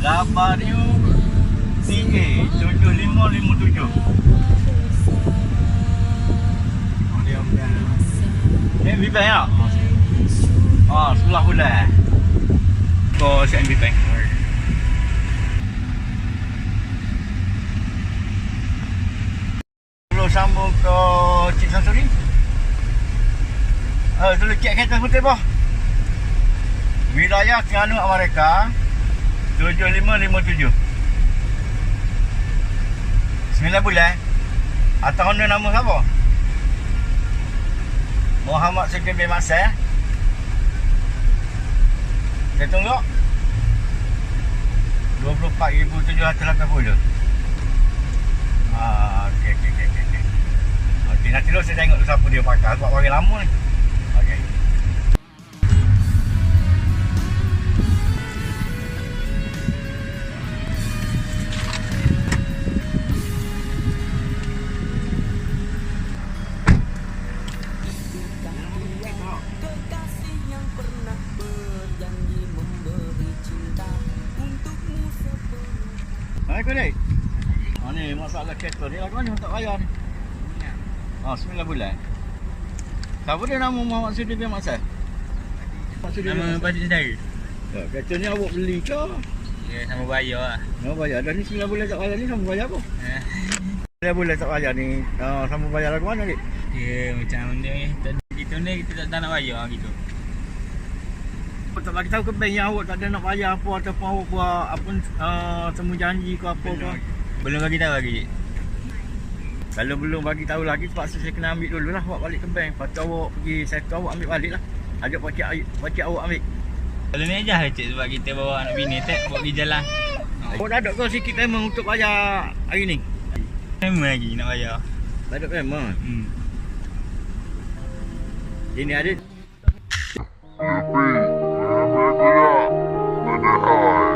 W CA 7557 Ni MB Bank tak? Ah, sebelah bulan Kau si MB Bank. Belum sambung ke Cik Sansuri. Eh, dulu cek kereta putih bawah Wilayah Terengganu Amerika 7557 9 bulan Atas honor nama siapa? Muhammad Sugeng bin Masai Saya tunggu 24,780 Ah, okey okey okey okey. Okey, okay, nanti dulu saya tengok siapa dia pakai sebab orang lama ni. Kau ni. Ha ni masalah kereta ni lagu mana tak bayar ni. Ha 9 bulan. Siapa dia nama Muhammad Sudi bin dia Nama Pasir Sedara Ya, kereta ni awak beli ke? Ya sama bayar lah Nak bayar. Dah ni 9 bulan tak bayar ni sama bayar apa? Eh, 9 bulan tak bayar ni. Ha, sama bayar lagu mana ni? Ya macam ni tak- Kita ni kita tak, tak nak bayar gitu Awak tak bagi tahu ke bank yang awak tak ada nak bayar apa ataupun awak buat apa uh, temu janji ke apa ke. Belum bagi tahu lagi Kalau belum bagi tahu lagi terpaksa saya kena ambil dulu lah awak balik ke bank. Lepas tu awak pergi settle awak ambil balik lah. Ajak pakcik pakcik awak ambil. Kalau ni aja cik sebab kita bawa anak bini tak bawa pergi jalan Awak dah ada ke sikit payment untuk bayar hari ni? Lama lagi nak bayar Dah ada payment. hmm. Ini ada เพื่อไม่ได้หาย